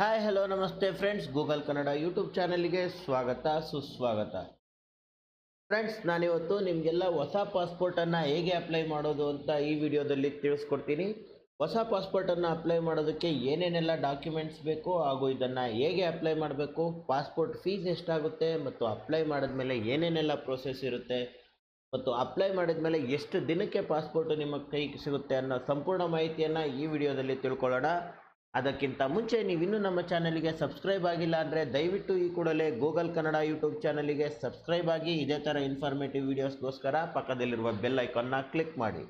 Hi hello ನಮಸ್ತೆ friends Google Kannada YouTube ಚಾನಲ್ಗೆ ಸ್ವಾಗತ, ಸುಸ್ವಾಗತ. ಫ್ರೆಂಡ್ಸ್ ನಾನಿವತ್ತು ನಿಮಗೆಲ್ಲ ಹೊಸ ಪಾಸ್ಪೋರ್ಟನ್ನು ಹೇಗೆ ಅಪ್ಲೈ ಮಾಡೋದು ಅಂತ ಈ ವಿಡಿಯೋದಲ್ಲಿ ತಿಳಿಸ್ಕೊಡ್ತೀನಿ. ಹೊಸ ಪಾಸ್ಪೋರ್ಟನ್ನು ಅಪ್ಲೈ ಮಾಡೋದಕ್ಕೆ ಏನೇನೆಲ್ಲ ಡಾಕ್ಯುಮೆಂಟ್ಸ್ ಬೇಕು ಹಾಗೂ ಇದನ್ನು ಹೇಗೆ ಅಪ್ಲೈ ಮಾಡಬೇಕು ಪಾಸ್ಪೋರ್ಟ್ ಫೀಸ್ ಎಷ್ಟಾಗುತ್ತೆ ಮತ್ತು ಅಪ್ಲೈ ಮಾಡಿದ್ಮೇಲೆ ಏನೇನೆಲ್ಲ ಪ್ರೋಸೆಸ್ ಇರುತ್ತೆ ಮತ್ತು ಅಪ್ಲೈ ಮಾಡಿದ ಮೇಲೆ ಎಷ್ಟು ದಿನಕ್ಕೆ ಪಾಸ್ಪೋರ್ಟ್ ನಿಮ್ಮ ಕೈಗೆ ಸಿಗುತ್ತೆ ಅನ್ನೋ ಸಂಪೂರ್ಣ ಮಾಹಿತಿಯನ್ನು ಈ ವಿಡಿಯೋದಲ್ಲಿ ತಿಳ್ಕೊಳ್ಳೋಣ. ಅದಕ್ಕಿಂತ ಮುಂಚೆ ನೀವು ಇನ್ನೂ ನಮ್ಮ ಚಾನಲಿಗೆ ಸಬ್ಸ್ಕ್ರೈಬ್ ಆಗಿಲ್ಲ ಅಂದರೆ ದಯವಿಟ್ಟು ಈ ಕೂಡಲೇ ಗೂಗಲ್ ಕನ್ನಡ ಯೂಟ್ಯೂಬ್ ಚಾನಲಿಗೆ ಸಬ್ಸ್ಕ್ರೈಬ್ ಆಗಿ ಇದೇ ಥರ ಇನ್ಫಾರ್ಮೇಟಿವ್ ವೀಡಿಯೋಸ್ಗೋಸ್ಕರ ಪಕ್ಕದಲ್ಲಿರುವ ಬೆಲ್ ಐಕಾನ್ನ ಕ್ಲಿಕ್ ಮಾಡಿ.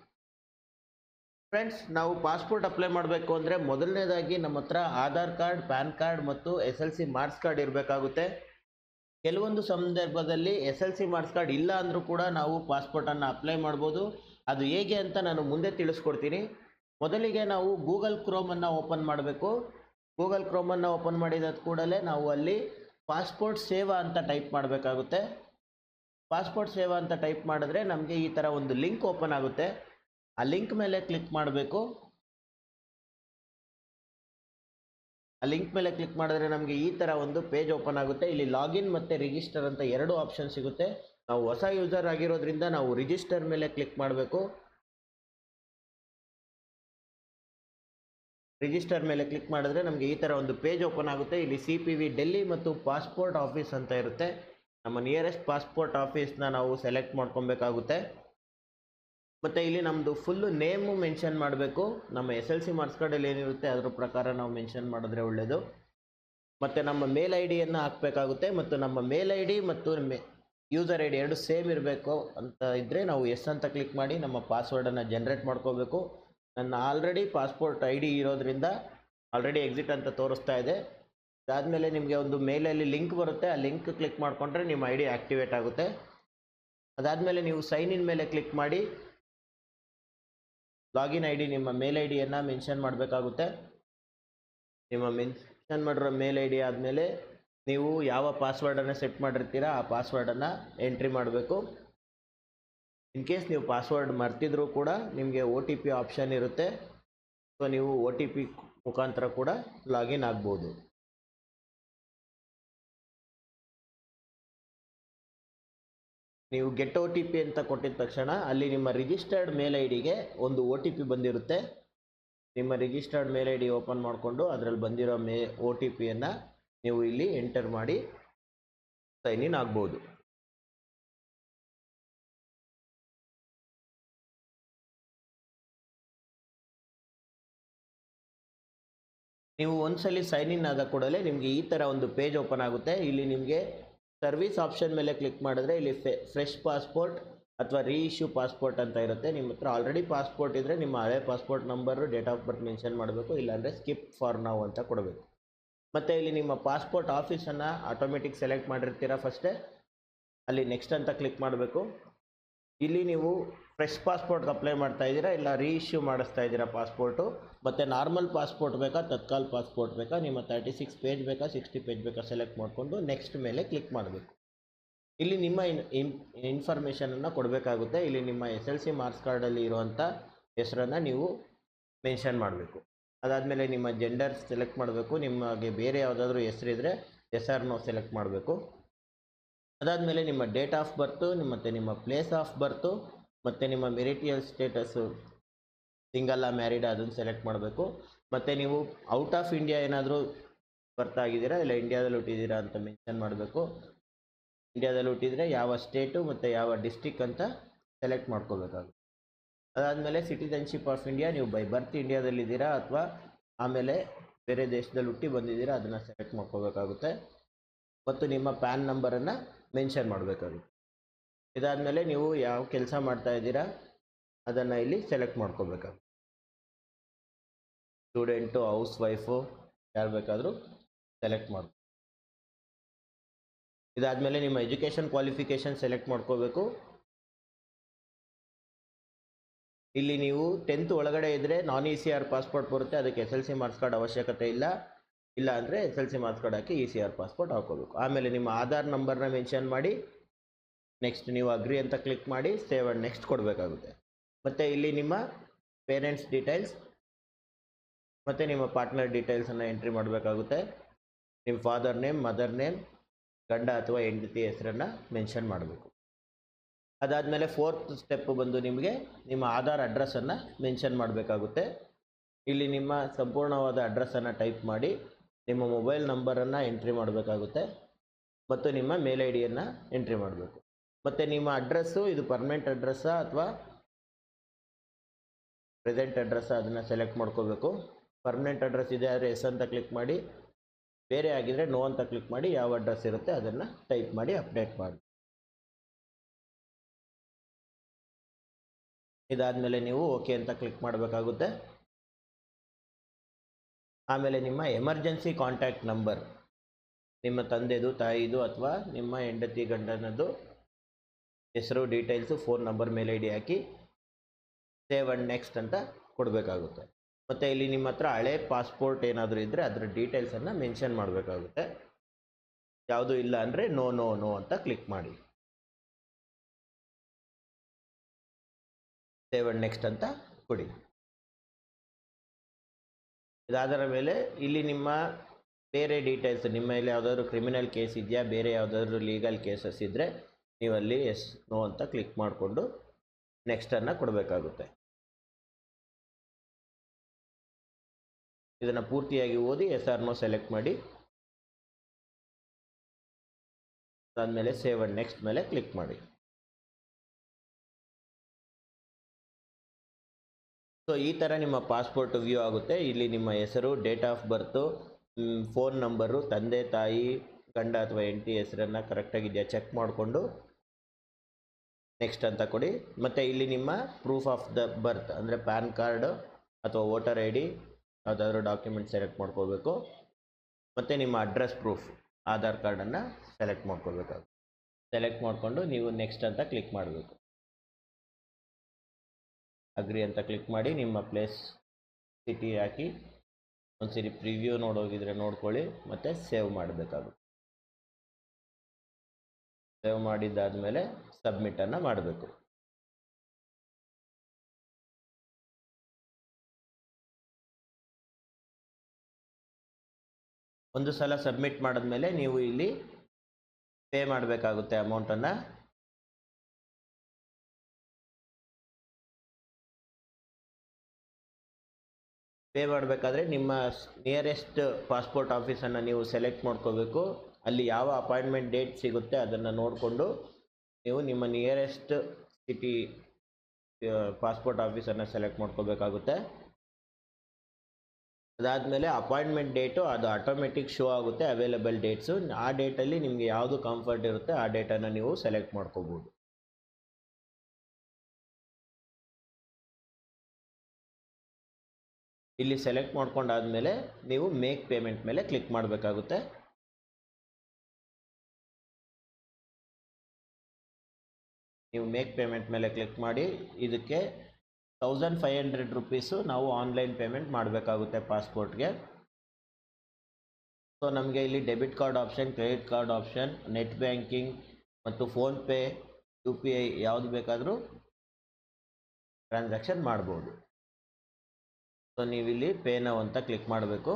ಫ್ರೆಂಡ್ಸ್ ನಾವು ಪಾಸ್ಪೋರ್ಟ್ ಅಪ್ಲೈ ಮಾಡಬೇಕು ಅಂದರೆ ಮೊದಲನೇದಾಗಿ ನಮ್ಮ ಹತ್ರ ಆಧಾರ್ ಕಾರ್ಡ್ ಪ್ಯಾನ್ ಕಾರ್ಡ್ ಮತ್ತು S L C marks card ಇರಬೇಕಾಗುತ್ತೆ. ಕೆಲವೊಂದು ಸಂದರ್ಭದಲ್ಲಿ S L C marks card ಇಲ್ಲ ಅಂದರೂ ಕೂಡ ನಾವು ಪಾಸ್ಪೋರ್ಟನ್ನು ಅಪ್ಲೈ ಮಾಡ್ಬೋದು. ಅದು ಹೇಗೆ ಅಂತ ನಾನು ಮುಂದೆ ತಿಳಿಸ್ಕೊಡ್ತೀನಿ. ಮೊದಲಿಗೆ ನಾವು ಗೂಗಲ್ ಕ್ರೋಮನ್ನು ಓಪನ್ ಮಾಡಬೇಕು. ಗೂಗಲ್ ಕ್ರೋಮನ್ನು ಓಪನ್ ಮಾಡಿದ ಕೂಡಲೇ ನಾವು ಅಲ್ಲಿ ಪಾಸ್ಪೋರ್ಟ್ ಸೇವಾ ಅಂತ ಟೈಪ್ ಮಾಡಬೇಕಾಗುತ್ತೆ. ಪಾಸ್ಪೋರ್ಟ್ ಸೇವಾ ಅಂತ ಟೈಪ್ ಮಾಡಿದ್ರೆ ನಮಗೆ ಈ ಥರ ಒಂದು ಲಿಂಕ್ ಓಪನ್ ಆಗುತ್ತೆ. ಆ ಲಿಂಕ್ ಮೇಲೆ ಕ್ಲಿಕ್ ಮಾಡಬೇಕು. ಆ ಲಿಂಕ್ ಮೇಲೆ ಕ್ಲಿಕ್ ಮಾಡಿದ್ರೆ ನಮಗೆ ಈ ಥರ ಒಂದು ಪೇಜ್ ಓಪನ್ ಆಗುತ್ತೆ. ಇಲ್ಲಿ ಲಾಗಿನ್ ಮತ್ತು ರಿಜಿಸ್ಟರ್ ಅಂತ ಎರಡು ಆಪ್ಷನ್ ಸಿಗುತ್ತೆ. ನಾವು ಹೊಸ ಯೂಸರ್ ಆಗಿರೋದ್ರಿಂದ ನಾವು ರಿಜಿಸ್ಟರ್ ಮೇಲೆ ಕ್ಲಿಕ್ ಮಾಡಬೇಕು. ರಿಜಿಸ್ಟರ್ ಮೇಲೆ ಕ್ಲಿಕ್ ಮಾಡಿದ್ರೆ ನಮಗೆ ಈ ಥರ ಒಂದು ಪೇಜ್ ಓಪನ್ ಆಗುತ್ತೆ. ಇಲ್ಲಿ ಸಿ ಪಿ ವಿ ಡೆಲ್ಲಿ ಮತ್ತು ಪಾಸ್ಪೋರ್ಟ್ ಆಫೀಸ್ ಅಂತ ಇರುತ್ತೆ. ನಮ್ಮ ನಿಯರೆಸ್ಟ್ ಪಾಸ್ಪೋರ್ಟ್ ಆಫೀಸ್ನ ನಾವು ಸೆಲೆಕ್ಟ್ ಮಾಡ್ಕೊಬೇಕಾಗುತ್ತೆ. ಮತ್ತು ಇಲ್ಲಿ ನಮ್ಮದು ಫುಲ್ಲು ನೇಮು ಮೆನ್ಷನ್ ಮಾಡಬೇಕು. ನಮ್ಮ ಎಸ್ ಎಲ್ ಸಿ ಮಾರ್ಕ್ಸ್ ಕಾರ್ಡಲ್ಲಿ ಏನಿರುತ್ತೆ ಅದ್ರ ಪ್ರಕಾರ ನಾವು ಮೆನ್ಷನ್ ಮಾಡಿದ್ರೆ ಒಳ್ಳೆಯದು ಮತ್ತು ನಮ್ಮ ಮೇಲ್ ಐ ಡಿಯನ್ನು ಹಾಕಬೇಕಾಗುತ್ತೆ. ಮತ್ತು ನಮ್ಮ ಮೇಲ್ ಐ ಡಿ ಮತ್ತು ಯೂಸರ್ ಐ ಡಿ ಎರಡು ಸೇಮ್ ಇರಬೇಕು ಅಂತ ಇದ್ದರೆ ನಾವು ಎಸ್ ಅಂತ ಕ್ಲಿಕ್ ಮಾಡಿ ನಮ್ಮ ಪಾಸ್ವರ್ಡನ್ನು ಜನ್ರೇಟ್ ಮಾಡ್ಕೋಬೇಕು. ನನ್ನ ಆಲ್ರೆಡಿ ಪಾಸ್ಪೋರ್ಟ್ ಐ ಡಿ ಇರೋದ್ರಿಂದ ಆಲ್ರೆಡಿ ಎಕ್ಸಿಟ್ ಅಂತ ತೋರಿಸ್ತಾ ಇದೆ. ಅದಾದಮೇಲೆ ನಿಮಗೆ ಒಂದು ಮೇಲಲ್ಲಿ ಲಿಂಕ್ ಬರುತ್ತೆ. ಆ ಲಿಂಕ್ ಕ್ಲಿಕ್ ಮಾಡಿಕೊಂಡ್ರೆ ನಿಮ್ಮ ಐ ಡಿ ಆ್ಯಕ್ಟಿವೇಟ್ ಆಗುತ್ತೆ. ಅದಾದಮೇಲೆ ನೀವು ಸೈನ್ ಇನ್ ಮೇಲೆ ಕ್ಲಿಕ್ ಮಾಡಿ ಲಾಗಿನ್ ಐ ಡಿ ನಿಮ್ಮ ಮೇಲ್ ಐ ಡಿಯನ್ನು ಮೆನ್ಷನ್ ಮಾಡಬೇಕಾಗುತ್ತೆ. ನಿಮ್ಮ ಮೆನ್ಷನ್ ಮಾಡಿರೋ ಮೇಲ್ ಐ ಡಿ ಆದಮೇಲೆ ನೀವು ಯಾವ ಪಾಸ್ವರ್ಡನ್ನು ಸೆಟ್ ಮಾಡಿರ್ತೀರ ಆ ಪಾಸ್ವರ್ಡನ್ನು ಎಂಟ್ರಿ ಮಾಡಬೇಕು. ಇನ್ ಕೇಸ್ ನೀವು ಪಾಸ್ವರ್ಡ್ ಮರ್ತಿದ್ರೂ ಕೂಡ ನಿಮಗೆ ಒ ಟಿ ಪಿ ಆಪ್ಷನ್ ಇರುತ್ತೆ. ಸೊ ನೀವು ಒ ಟಿ ಪಿ ಮುಖಾಂತರ ಕೂಡ ಲಾಗಿನ್ ಆಗ್ಬೋದು. ನೀವು ಗೆಟ್ ಒ ಟಿ ಪಿ ಅಂತ ಕೊಟ್ಟಿದ ತಕ್ಷಣ ಅಲ್ಲಿ ನಿಮ್ಮ ರಿಜಿಸ್ಟರ್ಡ್ ಮೇಲ್ ಐ ಡಿಗೆ ಒಂದು ಒ ಟಿ ಪಿ ಬಂದಿರುತ್ತೆ. ನಿಮ್ಮ registered mail I D open ಮಾಡಿಕೊಂಡು ಅದರಲ್ಲಿ ಬಂದಿರೋ ಮೇ ಒ ಟಿ ಪಿಯನ್ನು ನೀವು ಇಲ್ಲಿ ಎಂಟರ್ ಮಾಡಿ ಸೈನ್ ಇನ್ ಆಗ್ಬೋದು. ನೀವು ಒಂದ್ಸಲಿ ಸೈನ್ ಇನ್ ಆದ ಕೂಡಲೇ ನಿಮಗೆ ಈ ಥರ ಒಂದು ಪೇಜ್ ಓಪನ್ ಆಗುತ್ತೆ. ಇಲ್ಲಿ ನಿಮಗೆ ಸರ್ವಿಸ್ ಆಪ್ಷನ್ ಮೇಲೆ ಕ್ಲಿಕ್ ಮಾಡಿದ್ರೆ ಇಲ್ಲಿ ಫ್ರೆಶ್ ಪಾಸ್ಪೋರ್ಟ್ ಅಥವಾ ರೀಇಶ್ಯೂ ಪಾಸ್ಪೋರ್ಟ್ ಅಂತ ಇರುತ್ತೆ. ನಿಮ್ಮ ಹತ್ರ ಆಲ್ರೆಡಿ ಪಾಸ್ಪೋರ್ಟ್ ಇದ್ದರೆ ನಿಮ್ಮ ಹಳೆ passport number date of birth mention ಮಾಡಬೇಕು. ಇಲ್ಲಾಂದರೆ ಸ್ಕಿಪ್ ಫಾರ್ ನಾವು ಅಂತ ಕೊಡಬೇಕು. ಮತ್ತು ಇಲ್ಲಿ ನಿಮ್ಮ ಪಾಸ್ಪೋರ್ಟ್ ಆಫೀಸನ್ನು ಆಟೋಮೆಟಿಕ್ ಸೆಲೆಕ್ಟ್ ಮಾಡಿರ್ತೀರಾ ಫಸ್ಟೇ ಅಲ್ಲಿ ನೆಕ್ಸ್ಟ್ ಅಂತ ಕ್ಲಿಕ್ ಮಾಡಬೇಕು. ಇಲ್ಲಿ ನೀವು ಫ್ರೆಶ್ ಪಾಸ್ಪೋರ್ಟ್ಗೆ ಅಪ್ಲೈ ಮಾಡ್ತಾ ಇದ್ದೀರಾ ಇಲ್ಲ ರೀಇಶ್ಯೂ ಮಾಡಿಸ್ತಾ ಇದ್ದೀರಾ ಪಾಸ್ಪೋರ್ಟು? ಮತ್ತು ನಾರ್ಮಲ್ ಪಾಸ್ಪೋರ್ಟ್ ಬೇಕಾ, ತತ್ಕಾಲ್ ಪಾಸ್ಪೋರ್ಟ್ ಬೇಕಾ, ನಿಮ್ಮ ತರ್ಟಿ ಸಿಕ್ಸ್ ಪೇಜ್ ಬೇಕಾ ಸಿಕ್ಸ್ಟಿ ಪೇಜ್ ಬೇಕಾ ಸೆಲೆಕ್ಟ್ ಮಾಡಿಕೊಂಡು ನೆಕ್ಸ್ಟ್ ಮೇಲೆ ಕ್ಲಿಕ್ ಮಾಡಬೇಕು. ಇಲ್ಲಿ ನಿಮ್ಮ ಇನ್ ಇನ್ಫಾರ್ಮೇಷನನ್ನು ಕೊಡಬೇಕಾಗುತ್ತೆ. ಇಲ್ಲಿ ನಿಮ್ಮ ಎಸ್ ಎಲ್ ಸಿ ಮಾರ್ಕ್ಸ್ ಕಾರ್ಡಲ್ಲಿ ಇರುವಂಥ ಹೆಸರನ್ನು ನೀವು ಮೆನ್ಷನ್ ಮಾಡಬೇಕು. ಅದಾದಮೇಲೆ ನಿಮ್ಮ ಜೆಂಡರ್ ಸೆಲೆಕ್ಟ್ ಮಾಡಬೇಕು. ನಿಮಗೆ ಬೇರೆ ಯಾವುದಾದ್ರೂ ಹೆಸರಿದ್ರೆ ಎಸ್ ಆರ್ನೋ ಸೆಲೆಕ್ಟ್ ಮಾಡಬೇಕು. ಅದಾದಮೇಲೆ ನಿಮ್ಮ ಡೇಟ್ ಆಫ್ ಬರ್ತು ಮತ್ತು ನಿಮ್ಮ ಪ್ಲೇಸ್ ಆಫ್ ಬರ್ತು ಮತ್ತು ನಿಮ್ಮ ಮೆರಿಟಿಯಲ್ ಸ್ಟೇಟಸ್ಸು ಸಿಂಗಲ್ಲ, ಮ್ಯಾರಿಡ್ ಅದನ್ನು ಸೆಲೆಕ್ಟ್ ಮಾಡಬೇಕು. ಮತ್ತು ನೀವು ಔಟ್ ಆಫ್ ಇಂಡಿಯಾ ಏನಾದರೂ ಬರ್ತಾಗಿದ್ದೀರಾ ಇಲ್ಲ ಇಂಡಿಯಾದಲ್ಲಿ ಹುಟ್ಟಿದ್ದೀರಾ ಅಂತ ಮೆನ್ಷನ್ ಮಾಡಬೇಕು. ಇಂಡಿಯಾದಲ್ಲಿ ಹುಟ್ಟಿದರೆ ಯಾವ ಸ್ಟೇಟು ಮತ್ತು ಯಾವ ಡಿಸ್ಟಿಕ್ ಅಂತ ಸೆಲೆಕ್ಟ್ ಮಾಡ್ಕೋಬೇಕಾಗುತ್ತೆ ಅದಾದಮೇಲೆ ಸಿಟಿಜನ್ಶಿಪ್ ಆಫ್ ಇಂಡಿಯಾ, ನೀವು ಬೈ ಬರ್ತ್ ಇಂಡಿಯಾದಲ್ಲಿದ್ದೀರಾ ಅಥವಾ ಆಮೇಲೆ ಬೇರೆ ದೇಶದಲ್ಲಿ ಹುಟ್ಟಿ ಬಂದಿದ್ದೀರಾ ಅದನ್ನು ಸೆಲೆಕ್ಟ್ ಮಾಡ್ಕೋಬೇಕಾಗುತ್ತೆ ಮತ್ತು ನಿಮ್ಮ ಪ್ಯಾನ್ ನಂಬರನ್ನು ಮೆನ್ಷನ್ ಮಾಡಬೇಕಾಗುತ್ತೆ. ಇದಾದಮೇಲೆ ನೀವು ಯಾವ ಕೆಲಸ ಮಾಡ್ತಾ ಇದ್ದೀರಾ, ಅದನ್ನು ಇಲ್ಲಿ ಸೆಲೆಕ್ಟ್ ಮಾಡ್ಕೋಬೇಕಾಗುತ್ತೆ ಸ್ಟೂಡೆಂಟು ಹೌಸ್ ವೈಫು ಯಾರು ಬೇಕಾದರೂ ಸೆಲೆಕ್ಟ್ ಮಾಡಿ. ಇದಾದಮೇಲೆ ನಿಮ್ಮ ಎಜುಕೇಷನ್ ಕ್ವಾಲಿಫಿಕೇಷನ್ ಸೆಲೆಕ್ಟ್ ಮಾಡ್ಕೋಬೇಕು. ಇಲ್ಲಿ ನೀವು ಟೆಂತ್ ಒಳಗಡೆ ಇದ್ದರೆ non E C R passport ಬರುತ್ತೆ, ಅದಕ್ಕೆ S L C marks card ಅವಶ್ಯಕತೆ ಇಲ್ಲ. ಇಲ್ಲ ಅಂದರೆ S L C marks card ಹಾಕಿ ಇ ಸಿ ಆರ್ ಪಾಸ್ಪೋರ್ಟ್ ಹಾಕೋಬೇಕು ಆಮೇಲೆ ನಿಮ್ಮ ಆಧಾರ್ ನಂಬರ್ನ ಮೆನ್ಷನ್ ಮಾಡಿ ನೆಕ್ಸ್ಟ್ ನೀವು ಅಗ್ರಿ ಅಂತ ಕ್ಲಿಕ್ ಮಾಡಿ ಸೇವ್ ಆ್ಯಂಡ್ ನೆಕ್ಸ್ಟ್ ಕೊಡಬೇಕಾಗುತ್ತೆ. ಮತ್ತು ಇಲ್ಲಿ ನಿಮ್ಮ ಪೇರೆಂಟ್ಸ್ ಡೀಟೇಲ್ಸ್ ಮತ್ತು ನಿಮ್ಮ ಪಾರ್ಟ್ನರ್ ಡೀಟೇಲ್ಸನ್ನು ಎಂಟ್ರಿ ಮಾಡಬೇಕಾಗುತ್ತೆ. ನಿಮ್ಮ ಫಾದರ್ ನೇಮ್ ಮದರ್ ನೇಮ್ ಗಂಡ ಅಥವಾ ಹೆಂಡತಿ ಹೆಸರನ್ನು ಮೆನ್ಷನ್ ಮಾಡಬೇಕು. ಅದಾದಮೇಲೆ ಫೋರ್ತ್ ಸ್ಟೆಪ್ ಬಂದು ನಿಮಗೆ ನಿಮ್ಮ ಆಧಾರ್ ಅಡ್ರೆಸ್ಸನ್ನು ಮೆನ್ಷನ್ ಮಾಡಬೇಕಾಗುತ್ತೆ. ಇಲ್ಲಿ ನಿಮ್ಮ ಸಂಪೂರ್ಣವಾದ ಅಡ್ರೆಸ್ಸನ್ನು ಟೈಪ್ ಮಾಡಿ ನಿಮ್ಮ ಮೊಬೈಲ್ ನಂಬರನ್ನು ಎಂಟ್ರಿ ಮಾಡಬೇಕಾಗುತ್ತೆ. ಮತ್ತು ನಿಮ್ಮ ಮೇಲ್ ಐ ಡಿಯನ್ನು ಎಂಟ್ರಿ ಮಾಡಬೇಕು. ಮತ್ತು ನಿಮ್ಮ ಅಡ್ರೆಸ್ಸು, ಇದು ಪರ್ಮನೆಂಟ್ ಅಡ್ರೆಸ್ಸಾ ಅಥವಾ ಪ್ರೆಸೆಂಟ್ ಅಡ್ರೆಸ್ಸಾ ಅದನ್ನು ಸೆಲೆಕ್ಟ್ ಮಾಡ್ಕೋಬೇಕು. ಪರ್ಮನೆಂಟ್ ಅಡ್ರೆಸ್ ಇದೆ ಆದರೆ ಎಸ್ ಅಂತ ಕ್ಲಿಕ್ ಮಾಡಿ. ಬೇರೆ ಆಗಿದ್ದರೆ ನೋ ಅಂತ ಕ್ಲಿಕ್ ಮಾಡಿ ಯಾವ ಅಡ್ರೆಸ್ ಇರುತ್ತೆ ಅದನ್ನು ಟೈಪ್ ಮಾಡಿ ಅಪ್ಡೇಟ್ ಮಾಡಿ. ಇದಾದಮೇಲೆ ನೀವು ಓಕೆ ಅಂತ ಕ್ಲಿಕ್ ಮಾಡಬೇಕಾಗುತ್ತೆ. ಆಮೇಲೆ ನಿಮ್ಮ ಎಮರ್ಜೆನ್ಸಿ ಕಾಂಟ್ಯಾಕ್ಟ್ ನಂಬರ್ ನಿಮ್ಮ ತಂದೆದು, ತಾಯಿದು ಅಥವಾ ನಿಮ್ಮ ಹೆಂಡತಿ ಗಂಡನದು ಹೆಸರು details phone number mail I D hockey save and next ಅಂತ ಕೊಡಬೇಕಾಗುತ್ತೆ. ಮತ್ತು ಇಲ್ಲಿ ನಿಮ್ಮ ಹತ್ರ ಹಳೆ ಪಾಸ್ಪೋರ್ಟ್ ಏನಾದರೂ ಇದ್ದರೆ ಅದರ ಡೀಟೇಲ್ಸನ್ನು ಮೆನ್ಷನ್ ಮಾಡಬೇಕಾಗುತ್ತೆ. ಯಾವುದೂ ಇಲ್ಲ ಅಂದರೆ ನೋ ನೋ ನೋ ಅಂತ ಕ್ಲಿಕ್ ಮಾಡಿ. ಸೇವ್ ಅಂಡ್ ನೆಕ್ಸ್ಟ್ ಅಂತ ಕೊಡಿ. ಇದಾದರ ಮೇಲೆ ಇಲ್ಲಿ ನಿಮ್ಮ ಬೇರೆ ಡೀಟೇಲ್ಸ್ ನಿಮ್ಮ ಮೇಲೆ ಯಾವುದಾದ್ರು ಕ್ರಿಮಿನಲ್ ಕೇಸ್ ಇದೆಯಾ, ಬೇರೆ ಯಾವುದಾದ್ರು ಲೀಗಲ್ ಕೇಸಸ್ ಇದ್ದರೆ ನೀವು ಎಸ್ ನೋ ಅಂತ ಕ್ಲಿಕ್ ಮಾಡಿಕೊಂಡು ನೆಕ್ಸ್ಟನ್ನು ಕೊಡಬೇಕಾಗುತ್ತೆ. ಇದನ್ನು ಪೂರ್ತಿಯಾಗಿ ಓದಿ ಎಸ್ ಆರ್ ನೋ ಸೆಲೆಕ್ಟ್ ಮಾಡಿ, ಅದಾದಮೇಲೆ ಸೇವ್ ಅಂಡ್ ನೆಕ್ಸ್ಟ್ ಮೇಲೆ ಕ್ಲಿಕ್ ಮಾಡಿ. ಸೊ ಈ ಥರ ನಿಮ್ಮ ಪಾಸ್ಪೋರ್ಟ್ ವ್ಯೂ ಆಗುತ್ತೆ. ಇಲ್ಲಿ ನಿಮ್ಮ ಹೆಸರು date of birth phone number ತಂದೆ, ತಾಯಿ, ಗಂಡ ಅಥವಾ ಹೆಂಡತಿ ಹೆಸರನ್ನು ಕರೆಕ್ಟಾಗಿದೆಯಾ ಚೆಕ್ ಮಾಡಿಕೊಂಡು ನೆಕ್ಸ್ಟ್ ಅಂತ ಕೊಡಿ. ಮತ್ತು ಇಲ್ಲಿ ನಿಮ್ಮ ಪ್ರೂಫ್ ಆಫ್ ದ ಬರ್ತ್ ಅಂದರೆ ಪ್ಯಾನ್ ಕಾರ್ಡ್ ಅಥವಾ ವೋಟರ್ ಐ ಡಿ ಯಾವುದಾದ್ರೂ ಡಾಕ್ಯುಮೆಂಟ್ ಸೆಲೆಕ್ಟ್ ಮಾಡ್ಕೋಬೇಕು ಮತ್ತು ನಿಮ್ಮ ಅಡ್ರೆಸ್ ಪ್ರೂಫ್ ಆಧಾರ್ ಕಾರ್ಡನ್ನು ಸೆಲೆಕ್ಟ್ ಮಾಡ್ಕೋಬೇಕಾಗುತ್ತೆ ಸೆಲೆಕ್ಟ್ ಮಾಡಿಕೊಂಡು ನೀವು ನೆಕ್ಸ್ಟ್ ಅಂತ ಕ್ಲಿಕ್ ಮಾಡಬೇಕು. ಅಗ್ರಿ ಅಂತ ಕ್ಲಿಕ್ ಮಾಡಿ ನಿಮ್ಮ ಪ್ಲೇಸ್ ಸಿಟಿ ಹಾಕಿ ಒಂದು ಸರಿ ಪ್ರಿವ್ಯೂ ನೋಡೋಗಿದ್ರೆ ನೋಡ್ಕೊಳ್ಳಿ, ಮತ್ತು ಸೇವ್ ಮಾಡಬೇಕಾಗುತ್ತೆ. ಸೇವ್ ಮಾಡಿದ್ದಾದಮೇಲೆ ಸಬ್ಮಿಟನ್ನು ಮಾಡಬೇಕು. ಒಂದು ಸಲ ಸಬ್ಮಿಟ್ ಮಾಡಿದ್ಮೇಲೆ ನೀವು ಇಲ್ಲಿ ಪೇ ಮಾಡಬೇಕಾಗುತ್ತೆ ಅಮೌಂಟನ್ನು ಪೇ ಮಾಡಬೇಕಾದ್ರೆ ನಿಮ್ಮ ನಿಯರೆಸ್ಟ್ ಪಾಸ್ಪೋರ್ಟ್ ಆಫೀಸನ್ನು ನೀವು ಸೆಲೆಕ್ಟ್ ಮಾಡ್ಕೋಬೇಕು. ಅಲ್ಲಿ ಯಾವ ಅಪಾಯಿಂಟ್ಮೆಂಟ್ ಡೇಟ್ ಸಿಗುತ್ತೆ ಅದನ್ನು ನೋಡಿಕೊಂಡು ನೀವು ನಿಮ್ಮ ನಿಯರೆಸ್ಟ್ ಸಿಟಿ ಪಾಸ್ಪೋರ್ಟ್ ಆಫೀಸನ್ನು ಸೆಲೆಕ್ಟ್ ಮಾಡ್ಕೋಬೇಕಾಗುತ್ತೆ. ಅದಾದಮೇಲೆ ಅಪಾಯಿಂಟ್ಮೆಂಟ್ ಡೇಟು ಅದು ಆಟೋಮೆಟಿಕ್ ಶೋ ಆಗುತ್ತೆ, ಅವೈಲೇಬಲ್ ಡೇಟ್ಸು. ಆ ಡೇಟಲ್ಲಿ ನಿಮಗೆ ಯಾವುದು ಕಂಫರ್ಟ್ ಇರುತ್ತೆ ಆ ಡೇಟನ್ನು ನೀವು ಸೆಲೆಕ್ಟ್ ಮಾಡ್ಕೋಬೋದು. ಇಲ್ಲಿ ಸೆಲೆಕ್ಟ್ ಮಾಡ್ಕೊಂಡಾದ್ಮೇಲೆ ನೀವು ಮೇಕ್ ಪೇಮೆಂಟ್ ಮೇಲೆ ಕ್ಲಿಕ್ ಮಾಡಬೇಕಾಗುತ್ತೆ. ನೀವು ಮೇಕ್ ಪೇಮೆಂಟ್ ಮೇಲೆ ಕ್ಲಿಕ್ ಮಾಡಿ, ಇದಕ್ಕೆ ತೌಸಂಡ್ ಫೈವ್ ಹಂಡ್ರೆಡ್ ರುಪೀಸು ನಾವು ಆನ್ಲೈನ್ ಪೇಮೆಂಟ್ ಮಾಡಬೇಕಾಗುತ್ತೆ ಪಾಸ್ಪೋರ್ಟ್ಗೆ ಸೊ ನಮಗೆ ಇಲ್ಲಿ debit card option credit card option net banking ಮತ್ತು ಫೋನ್ಪೇ ಯು ಪಿ ಐ ಯಾವುದು ಬೇಕಾದರೂ ಟ್ರಾನ್ಸಾಕ್ಷನ್ ಮಾಡ್ಬೋದು. ಸೊ ನೀವಿಲ್ಲಿ ಪೇ ನೌ ಅಂತ ಕ್ಲಿಕ್ ಮಾಡಬೇಕು.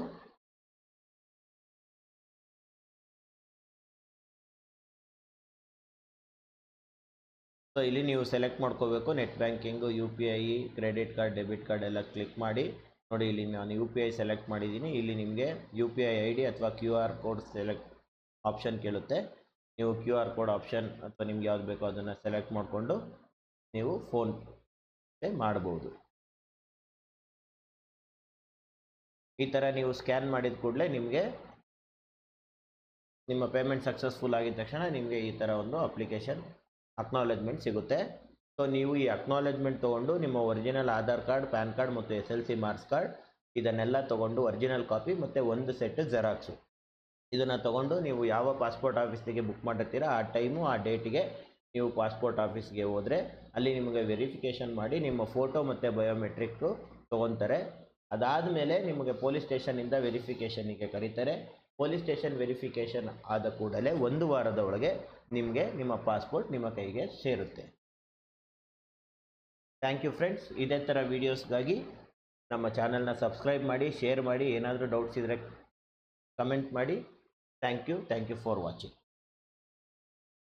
ಸೊ ಇಲ್ಲಿ ನೀವು ಸೆಲೆಕ್ಟ್ ಮಾಡ್ಕೋಬೇಕು. Net banking U P I credit card debit card ಎಲ್ಲ ಕ್ಲಿಕ್ ಮಾಡಿ. ನೋಡಿ, ಇಲ್ಲಿ ನಾನು ಯು ಪಿ ಐ ಸೆಲೆಕ್ಟ್ ಮಾಡಿದ್ದೀನಿ. ಇಲ್ಲಿ ನಿಮಗೆ U P I I D ಅಥವಾ Q R code select option ಕೇಳುತ್ತೆ. ನೀವು ಕ್ಯೂ ಆರ್ ಕೋಡ್ ಆಪ್ಷನ್ ಅಥವಾ ನಿಮ್ಗೆ ಯಾವ್ದು ಬೇಕೋ ಅದನ್ನು ಸೆಲೆಕ್ಟ್ ಮಾಡಿಕೊಂಡು ನೀವು ಫೋನ್ ಪೇ ಮಾಡ್ಬೋದು. ಈ ಥರ ನೀವು ಸ್ಕ್ಯಾನ್ ಮಾಡಿದ ಕೂಡಲೇ ನಿಮಗೆ ನಿಮ್ಮ ಪೇಮೆಂಟ್ ಸಕ್ಸಸ್ಫುಲ್ ಆಗಿದ ತಕ್ಷಣ ನಿಮಗೆ ಈ ಥರ ಒಂದು ಅಪ್ಲಿಕೇಶನ್ ಅಕ್ನಾಲೆಜ್ಮೆಂಟ್ ಸಿಗುತ್ತೆ. ಸೊ ನೀವು ಈ ಅಕ್ನಾಲೆಜ್ಮೆಂಟ್ ತೊಗೊಂಡು ನಿಮ್ಮ original Aadhaar card, PAN card ಮತ್ತು S L C marks card ಇದನ್ನೆಲ್ಲ ತೊಗೊಂಡು ಒರಿಜಿನಲ್ ಕಾಪಿ ಮತ್ತು ಒಂದು ಸೆಟ್ ಜೆರಾಕ್ಸು ಇದನ್ನು ತೊಗೊಂಡು ನೀವು ಯಾವ ಪಾಸ್ಪೋರ್ಟ್ ಆಫೀಸಿಗೆ ಬುಕ್ ಮಾಡಿರ್ತೀರ, ಆ ಟೈಮು ಆ ಡೇಟಿಗೆ ನೀವು ಪಾಸ್ಪೋರ್ಟ್ ಆಫೀಸ್ಗೆ ಹೋದರೆ ಅಲ್ಲಿ ನಿಮಗೆ ವೆರಿಫಿಕೇಷನ್ ಮಾಡಿ ನಿಮ್ಮ ಫೋಟೋ ಮತ್ತು ಬಯೋಮೆಟ್ರಿಕ್ಕು ತೊಗೊತಾರೆ. ಅದಾದಮೇಲೆ ನಿಮಗೆ ಪೊಲೀಸ್ ಸ್ಟೇಷನಿಂದ ವೆರಿಫಿಕೇಷನಿಗೆ ಕರೀತಾರೆ. ಪೊಲೀಸ್ ಸ್ಟೇಷನ್ ವೆರಿಫಿಕೇಷನ್ ಆದ ಕೂಡಲೇ ಒಂದು ವಾರದ ಒಳಗೆ ನಿಮಗೆ ನಿಮ್ಮ ಪಾಸ್ಪೋರ್ಟ್ ನಿಮ್ಮ ಕೈಗೆ ಸೇರುತ್ತೆ. ಥ್ಯಾಂಕ್ ಯು ಫ್ರೆಂಡ್ಸ್ ಇದೇ ಥರ ವೀಡಿಯೋಸ್ಗಾಗಿ ನಮ್ಮ ಚಾನಲ್ನ ಸಬ್ಸ್ಕ್ರೈಬ್ ಮಾಡಿ ಶೇರ್ ಮಾಡಿ, ಏನಾದರೂ ಡೌಟ್ಸ್ ಇದ್ದರೆ ಕಮೆಂಟ್ ಮಾಡಿ. Thank you thank you for watching